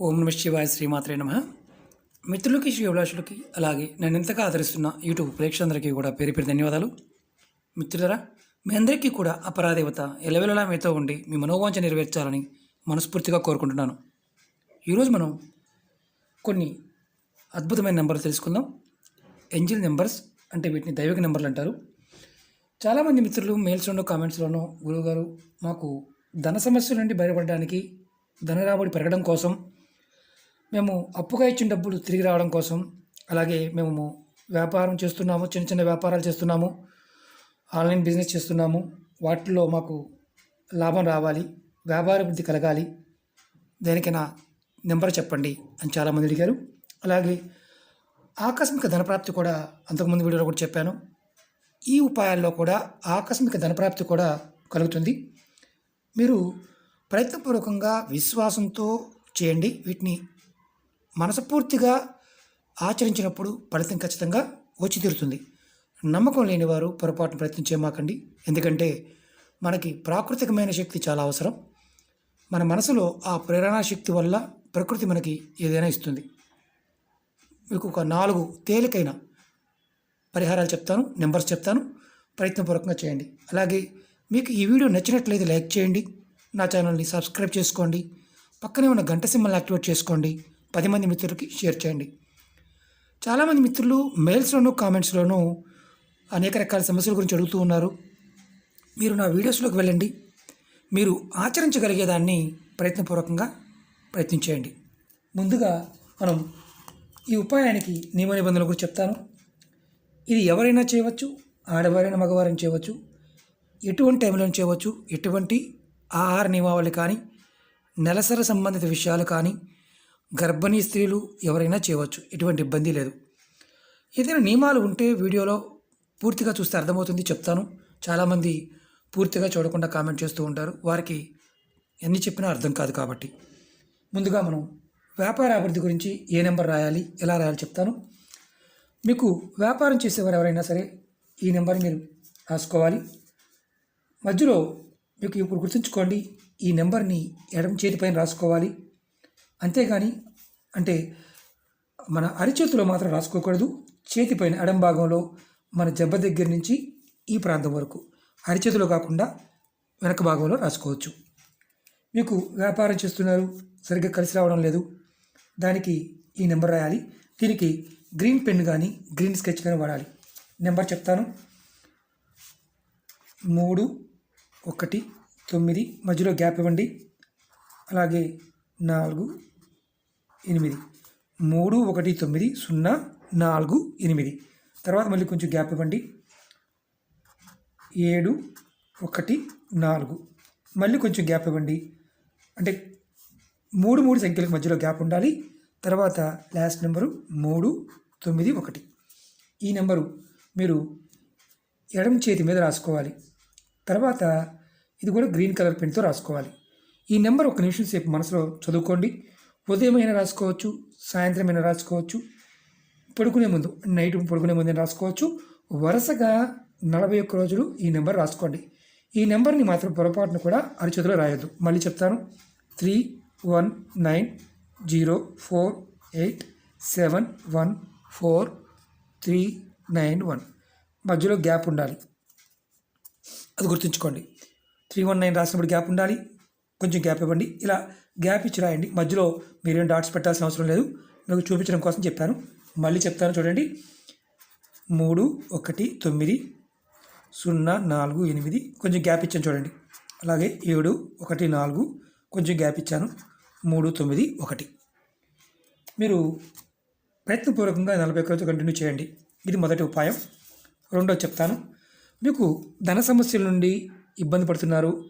ఓం నమ శివాయ శ్రీమాత్రే నమ. మిత్రులకి శ్రీ అభిలాషులకి అలాగే నన్ను ఎంతగా ఆదరిస్తున్న యూట్యూబ్ ప్రేక్షకులందరికీ కూడా పేరు పేరు ధన్యవాదాలు. మిత్రులరా మీ అందరికీ కూడా అపరాదేవత ఎలవెలలా మీతో ఉండి మీ మనోవాంఛ నెరవేర్చాలని మనస్ఫూర్తిగా కోరుకుంటున్నాను. ఈరోజు మనం కొన్ని అద్భుతమైన నెంబర్లు తెలుసుకుందాం. ఎంజిల్ నెంబర్స్ అంటే వీటిని దైవిక నెంబర్లు అంటారు. చాలామంది మిత్రులు మెయిల్స్లోనూ కామెంట్స్లోనూ గురువుగారు మాకు ధన సమస్యల నుండి బయటపడడానికి ధన రాబడి పెరగడం కోసం మేము అప్పుగా ఇచ్చిన డబ్బులు తిరిగి రావడం కోసం అలాగే మేము వ్యాపారం చేస్తున్నాము చిన్న చిన్న వ్యాపారాలు చేస్తున్నాము ఆన్లైన్ బిజినెస్ చేస్తున్నాము. వాటిల్లో మాకు లాభం రావాలి వ్యాపార వృద్ధి కలగాలి. దేనికైనా నెంబర్ చెప్పండి అని చాలామంది అడిగారు. అలాగే ఆకస్మిక ధనప్రాప్తి కూడా అంతకుముందు వీడియోలో కూడా చెప్పాను. ఈ ఉపాయాల్లో కూడా ఆకస్మిక ధనప్రాప్తి కూడా కలుగుతుంది. మీరు ప్రయత్నపూర్వకంగా విశ్వాసంతో చేయండి. వీటిని మనస్ఫూర్తిగా ఆచరించినప్పుడు ఫలితం ఖచ్చితంగా వచ్చి తీరుతుంది. నమ్మకం లేని వారు పొరపాటున ప్రయత్నం చేయమాకండి ఎందుకంటే మనకి ప్రాకృతికమైన శక్తి చాలా అవసరం. మన మనసులో ఆ ప్రేరణా శక్తి వల్ల ప్రకృతి మనకి ఏదైనా ఇస్తుంది. మీకు ఒక నాలుగు తేలికైన పరిహారాలు చెప్తాను నెంబర్స్ చెప్తాను. ప్రయత్నపూర్వకంగా చేయండి. అలాగే మీకు ఈ వీడియో నచ్చినట్లయితే లైక్ చేయండి. నా ఛానల్ని సబ్స్క్రైబ్ చేసుకోండి. పక్కనే ఉన్న గంట సింబల్ని యాక్టివేట్ చేసుకోండి. పది మంది మిత్రులకి షేర్ చేయండి. చాలామంది మిత్రులు మెయిల్స్లోనూ కామెంట్స్లోనూ అనేక రకాల సమస్యల గురించి అడుగుతూ ఉన్నారు. మీరు నా వీడియోస్లోకి వెళ్ళండి. మీరు ఆచరించగలిగేదాన్ని ప్రయత్నపూర్వకంగా ప్రయత్నించేయండి. ముందుగా మనం ఈ ఉపాయానికి నియమ నిబంధనల గురించి చెప్తాను. ఇది ఎవరైనా చేయవచ్చు ఆడవారైనా మగవారైనా చేయవచ్చు ఎటువంటి టైంలో చేయవచ్చు. ఎటువంటి ఆహార నియమావళి కానీ నెలసరి సంబంధిత విషయాలు కానీ గర్భిణీ స్త్రీలు ఎవరైనా చేయవచ్చు. ఎటువంటి ఇబ్బంది లేదు. ఏదైనా నియమాలు ఉంటే వీడియోలో పూర్తిగా చూస్తే అర్థమవుతుంది చెప్తాను. చాలామంది పూర్తిగా చూడకుండా కామెంట్ చేస్తూ ఉంటారు. వారికి ఎన్ని చెప్పినా అర్థం కాదు కాబట్టి. ముందుగా మనం వ్యాపార అభివృద్ధి గురించి ఏ నెంబర్ రాయాలి ఎలా రాయాలి చెప్తాను. మీకు వ్యాపారం చేసేవారు ఎవరైనా సరే ఈ నెంబర్ మీరు రాసుకోవాలి. మధ్యలో మీకు ఇప్పుడు గుర్తుంచుకోండి ఈ నెంబర్ని ఎడమ చేతిపైన రాసుకోవాలి. అంతేగాని అంటే మన అరిచేతిలో మాత్రం రాసుకోకూడదు. చేతి పైన ఎడం భాగంలో మన జబ్బ దగ్గర నుంచి ఈ ప్రాంతం వరకు. అరిచేతిలో కాకుండా వెనక భాగంలో రాసుకోవచ్చు. మీకు వ్యాపారం చేస్తున్నారు సరిగ్గా కలిసి రావడం లేదు దానికి ఈ నెంబర్ రాయాలి. దీనికి గ్రీన్ పెన్ కానీ గ్రీన్ స్కెచ్ కానీ వాడాలి. నెంబర్ చెప్తాను. మూడు ఒకటి తొమ్మిది మధ్యలో గ్యాప్ ఇవ్వండి. అలాగే నాలుగు ఎనిమిది. మూడు ఒకటి తొమ్మిది సున్నా నాలుగు ఎనిమిది. తర్వాత మళ్ళీ కొంచెం గ్యాప్ ఇవ్వండి. ఏడు ఒకటి నాలుగు. మళ్ళీ కొంచెం గ్యాప్ ఇవ్వండి. అంటే మూడు మూడు సంఖ్యలకు మధ్యలో గ్యాప్ ఉండాలి. తర్వాత లాస్ట్ నెంబరు మూడు తొమ్మిది ఒకటి. ఈ నెంబరు మీరు ఎడమ చేతి మీద రాసుకోవాలి. తర్వాత ఇది కూడా గ్రీన్ కలర్ పెన్తో రాసుకోవాలి. ఈ నెంబర్ ఒక నిమిషం సేపు మనసులో చదువుకోండి. ఉదయం అయినా రాసుకోవచ్చు సాయంత్రం అయినా రాసుకోవచ్చు పడుకునే ముందు నైట్ పడుకునే ముందు రాసుకోవచ్చు. వరుసగా నలభై ఒక్క రోజులు ఈ నెంబర్ రాసుకోండి. ఈ నెంబర్ని మాత్రం పొరపాటును కూడా అరచేతిలో రాయొద్దు. మళ్ళీ చెప్తాను. Three one nine zero four eight seven one four three nine one. మధ్యలో గ్యాప్ ఉండాలి. అది గుర్తుంచుకోండి. త్రీ వన్ నైన్ రాసినప్పుడు గ్యాప్ ఉండాలి. కొంచెం గ్యాప్ ఇవ్వండి. ఇలా గ్యాప్ ఇచ్చి రాయండి. మధ్యలో మీరేం డాట్స్ పెట్టాల్సిన అవసరం లేదు. మీకు చూపించడం కోసం చెప్పాను. మళ్ళీ చెప్తాను చూడండి. మూడు ఒకటి తొమ్మిది సున్నా నాలుగు ఎనిమిది. కొంచెం గ్యాప్ ఇచ్చాను చూడండి. అలాగే ఏడు ఒకటి నాలుగు. కొంచెం గ్యాప్ ఇచ్చాను. మూడు తొమ్మిది ఒకటి. మీరు ప్రయత్నపూర్వకంగా నలభై ఒక్క రోజులు కంటిన్యూ చేయండి. ఇది మొదటి ఉపాయం. రెండో చెప్తాను. మీకు ధన సమస్యల నుండి ఇబ్బంది పడుతున్నారు.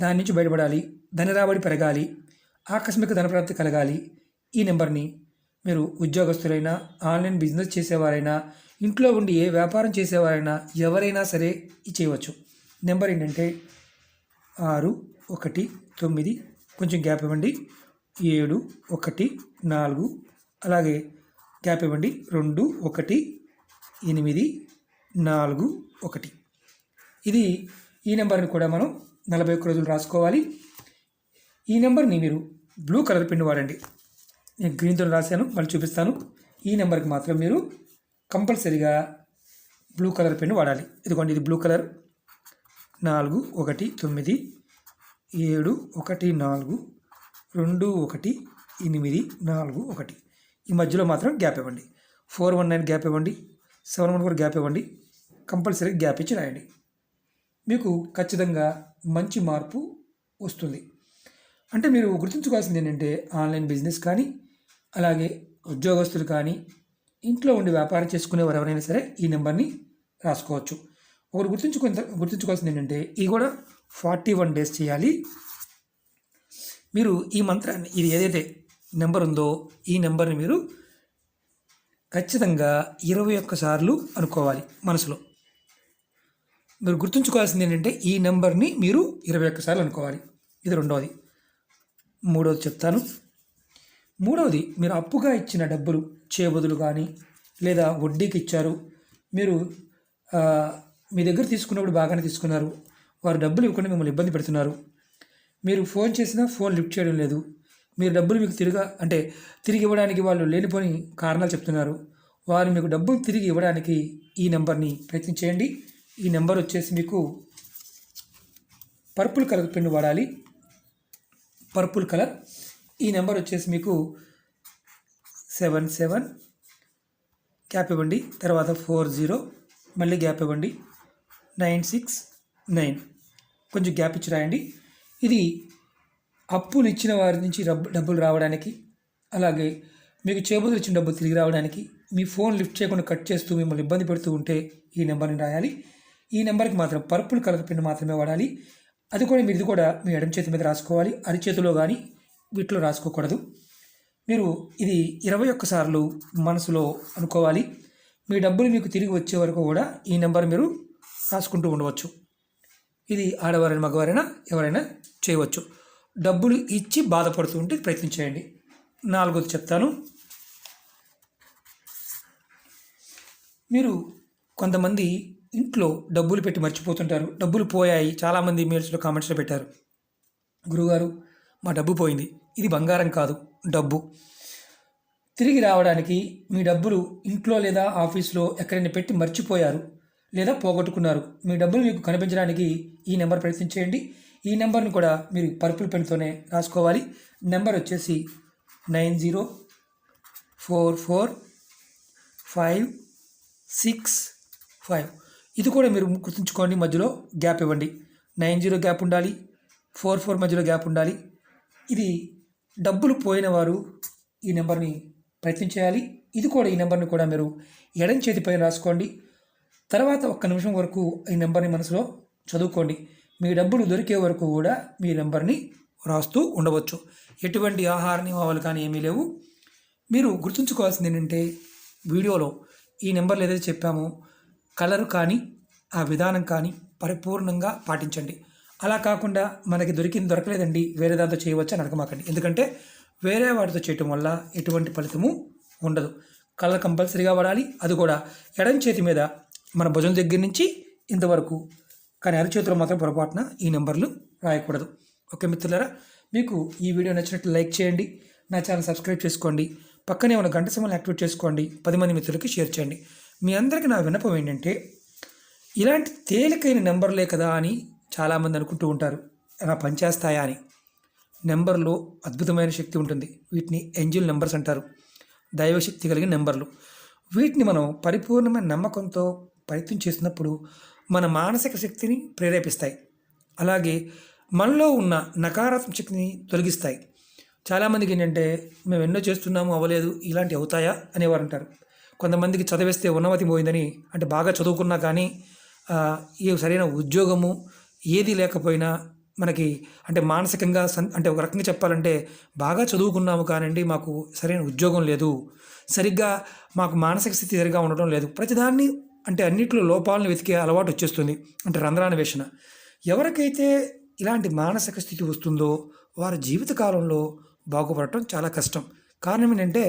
దాని నుంచి బయటపడాలి ధన రాబడి పెరగాలి ఆకస్మిక ధనప్రాప్తి కలగాలి. ఈ నెంబర్ని మీరు ఉద్యోగస్తులైనా ఆన్లైన్ బిజినెస్ చేసేవారైనా ఇంట్లో ఉండి ఏ వ్యాపారం చేసేవారైనా ఎవరైనా సరే చేయవచ్చు. నెంబర్ ఏంటంటే ఆరు ఒకటి తొమ్మిది కొంచెం గ్యాప్ ఇవ్వండి. ఏడు ఒకటి నాలుగు అలాగే గ్యాప్ ఇవ్వండి. రెండు ఒకటి ఎనిమిది నాలుగు ఒకటి. ఇది ఈ నెంబర్ని కూడా మనం నలభై ఒక్క రోజులు రాసుకోవాలి. ఈ నెంబర్ని మీరు బ్లూ కలర్ పెన్ను వాడండి. నేను గ్రీన్తో రాశాను మళ్ళీ చూపిస్తాను. ఈ నెంబర్కి మాత్రం మీరు కంపల్సరీగా బ్లూ కలర్ పెన్ను వాడాలి. ఇదిగోండి ఇది బ్లూ కలర్. నాలుగు ఒకటి తొమ్మిది ఏడు ఒకటి నాలుగు రెండు ఒకటి ఎనిమిది నాలుగు ఒకటి. ఈ మధ్యలో మాత్రం గ్యాప్ ఇవ్వండి. ఫోర్ వన్ నైన్ గ్యాప్ ఇవ్వండి. సెవెన్ వన్ ఫోర్ గ్యాప్ ఇవ్వండి. కంపల్సరీ గ్యాప్ ఇచ్చి రాయండి. మీకు ఖచ్చితంగా మంచి మార్పు వస్తుంది. అంటే మీరు గుర్తుంచుకోవాల్సింది ఏంటంటే ఆన్లైన్ బిజినెస్ కానీ అలాగే ఉద్యోగస్తులు కానీ ఇంట్లో ఉండి వ్యాపారం చేసుకునేవారు ఎవరైనా సరే ఈ నెంబర్ని రాసుకోవచ్చు. ఒకరు గుర్తుంచుకో గుర్తుంచుకోవాల్సింది ఏంటంటే ఇది కూడా ఫార్టీ వన్ డేస్ చేయాలి. మీరు ఈ మంత్రాన్ని ఇది ఏదైతే నెంబర్ ఉందో ఈ నెంబర్ని మీరు ఖచ్చితంగా ఇరవై ఒక్క సార్లు అనుకోవాలి మనసులో. మీరు గుర్తుంచుకోవాల్సింది ఏంటంటే ఈ నెంబర్ని మీరు ఇరవై ఒక్కసార్లు అనుకోవాలి. ఇది రెండవది మూడవది చెప్తాను. మూడవది మీరు అప్పుగా ఇచ్చిన డబ్బులు చేబదులు కానీ లేదా వడ్డీకి ఇచ్చారు. మీరు మీ దగ్గర తీసుకున్నప్పుడు బాగానే తీసుకున్నారు. వారు డబ్బులు ఇవ్వకుండా మిమ్మల్ని ఇబ్బంది పెడుతున్నారు. మీరు ఫోన్ చేసినా ఫోన్ లిఫ్ట్ చేయడం లేదు. మీరు డబ్బులు మీకు తిరిగా అంటే తిరిగి ఇవ్వడానికి వాళ్ళు లేనిపోని కారణాలు చెప్తున్నారు. వారు మీకు డబ్బులు తిరిగి ఇవ్వడానికి ఈ నెంబర్ని ప్రయత్నం చేయండి ఈ నెంబర్ వచ్చేసి మీకు పర్పుల్ కలర్ పెన్ను వాడాలి. Purple colour. ఈ నెంబర్ వచ్చేసి మీకు సెవెన్ సెవెన్. గ్యాప్ ఇవ్వండి. తర్వాత ఫోర్ జీరో. మళ్ళీ గ్యాప్ ఇవ్వండి. Nine six nine. కొంచెం గ్యాప్ ఇచ్చి రాయండి. ఇది అప్పులు ఇచ్చిన వారి నుంచి డబ్బు డబ్బులు రావడానికి అలాగే మీకు చేబుదులు ఇచ్చిన డబ్బులు తిరిగి రావడానికి మీ ఫోన్ లిఫ్ట్ చేయకుండా కట్ చేస్తూ మిమ్మల్ని ఇబ్బంది పెడుతూ ఉంటే ఈ నెంబర్ని రాయాలి. ఈ నెంబర్కి మాత్రం పర్పుల్ కలర్ పెన్ మాత్రమే వాడాలి. అది కూడా మీరు ఇది కూడా మీ ఎడమ చేతి మీద రాసుకోవాలి. అరిచేతిలో కానీ వీటిలో రాసుకోకూడదు. మీరు ఇది ఇరవై ఒక్కసార్లు మనసులో అనుకోవాలి. మీ డబ్బులు మీకు తిరిగి వచ్చే వరకు కూడా ఈ నెంబర్ మీరు రాసుకుంటూ ఉండవచ్చు. ఇది ఆడవారైనా మగవారైనా ఎవరైనా చేయవచ్చు. డబ్బులు ఇచ్చి బాధపడుతూ ఉంటే ప్రయత్నం చేయండి. నాలుగోది చెప్తాను. మీరు కొంతమంది ఇంట్లో డబ్బులు పెట్టి మర్చిపోతుంటారు. డబ్బులు పోయాయి. చాలామంది మెయిల్స్లో కామెంట్స్లో పెట్టారు. గురుగారు మా డబ్బు పోయింది. ఇది బంగారం కాదు డబ్బు. తిరిగి రావడానికి మీ డబ్బులు ఇంట్లో లేదా ఆఫీస్లో ఎక్కడైనా పెట్టి మర్చిపోయారు లేదా పోగొట్టుకున్నారు. మీ డబ్బులు మీకు కనిపించడానికి ఈ నెంబర్ ప్రయత్నం చేయండి ఈ నెంబర్ని కూడా మీరు పర్పుల్ పెన్తోనే రాసుకోవాలి. నెంబర్ వచ్చేసి nine zero four four five six five. ఇది కూడా మీరు గుర్తుంచుకోండి మధ్యలో గ్యాప్ ఇవ్వండి. నైన్ జీరో గ్యాప్ ఉండాలి ఫోర్ ఫోర్ మధ్యలో గ్యాప్ ఉండాలి. ఇది డబ్బులు పోయిన వారు ఈ నెంబర్ని ప్రయత్నం చేయాలి. ఇది కూడా ఈ నెంబర్ని కూడా మీరు ఎడం చేతిపై రాసుకోండి. తర్వాత ఒక్క నిమిషం వరకు ఈ నెంబర్ని మనసులో చదువుకోండి. మీ డబ్బులు దొరికే వరకు కూడా మీ నెంబర్ని రాస్తూ ఉండవచ్చు. ఎటువంటి ఆహార నియమాలు కానీ ఏమీ లేవు. మీరు గుర్తుంచుకోవాల్సింది ఏంటంటే వీడియోలో ఈ నెంబర్లు ఏదైతే చెప్పామో కలరు కానీ ఆ విధానం కానీ పరిపూర్ణంగా పాటించండి. అలా కాకుండా మనకి దొరికింది దొరకలేదండి వేరే దాంతో చేయవచ్చు అని అడగమాకండి ఎందుకంటే వేరే వాటితో చేయటం వల్ల ఎటువంటి ఫలితము ఉండదు. కలర్ కంపల్సరీగా వాడాలి. అది కూడా ఎడం చేతి మీద మన భుజం దగ్గర నుంచి ఇంతవరకు. కానీ అరచేతిలో మాత్రం పొరపాటున ఈ నెంబర్లు రాయకూడదు. ఓకే మిత్రులారా మీకు ఈ వీడియో నచ్చినట్లు లైక్ చేయండి. నా ఛానల్ సబ్స్క్రైబ్ చేసుకోండి. పక్కనే ఉన్న గంట సమయాన్ని యాక్టివేట్ చేసుకోండి. పది మంది మిత్రులకి షేర్ చేయండి. మీ అందరికీ నా విన్నపం ఏంటంటే ఇలాంటి తేలికైన నెంబర్లే కదా అని చాలామంది అనుకుంటూ ఉంటారు. అలా పనిచేస్తాయా అని. నెంబర్లో అద్భుతమైన శక్తి ఉంటుంది. వీటిని ఎంజిల్ నెంబర్స్ అంటారు. దైవశక్తి కలిగిన నెంబర్లు. వీటిని మనం పరిపూర్ణమైన నమ్మకంతో ప్రయత్నం చేసినప్పుడు మన మానసిక శక్తిని ప్రేరేపిస్తాయి. అలాగే మనలో ఉన్న నకారాత్మక శక్తిని తొలగిస్తాయి. చాలామందికి ఏంటంటే మేము ఎన్నో చేస్తున్నాము అవ్వలేదు ఇలాంటివి అవుతాయా అనేవారు అంటారు కొంతమందికి చదివేస్తే ఉన్నమతి పోయిందని అంటే బాగా చదువుకున్నా కానీ ఏ సరైన ఉద్యోగము ఏది లేకపోయినా మనకి అంటే మానసికంగా సన్ అంటే ఒక రకంగా చెప్పాలంటే బాగా చదువుకున్నాము కానండి మాకు సరైన ఉద్యోగం లేదు. సరిగ్గా మాకు మానసిక స్థితి సరిగా ఉండడం లేదు. ప్రతిదాన్ని అంటే అన్నిట్లో లోపాలను వెతికే అలవాటు వచ్చేస్తుంది. అంటే రంధ్రాన్వేషణ. ఎవరికైతే ఇలాంటి మానసిక స్థితి వస్తుందో వారి జీవితకాలంలో బాగుపడటం చాలా కష్టం. కారణం ఏంటంటే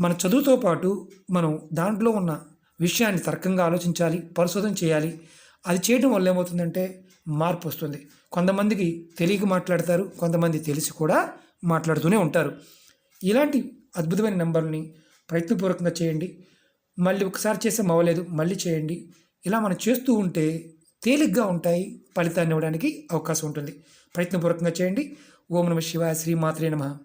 మన చదువుతో పాటు మనం దాంట్లో ఉన్న విషయాన్ని తర్కంగా ఆలోచించాలి పరిశోధన చేయాలి. అది చేయడం వల్ల ఏమవుతుందంటే మార్పు వస్తుంది. కొంతమందికి తెలియక మాట్లాడతారు కొంతమంది తెలిసి కూడా మాట్లాడుతూనే ఉంటారు. ఇలాంటి అద్భుతమైన నెంబర్ని ప్రయత్నపూర్వకంగా చేయండి. మళ్ళీ ఒకసారి చేస్తే మవ్వలేదు మళ్ళీ చేయండి. ఇలా మనం చేస్తూ ఉంటే తేలిగ్గా ఉంటాయి ఫలితాన్ని ఇవ్వడానికి అవకాశం ఉంటుంది. ప్రయత్నపూర్వకంగా చేయండి. ఓం నమ శివాయ శ్రీమాత్రే నమ.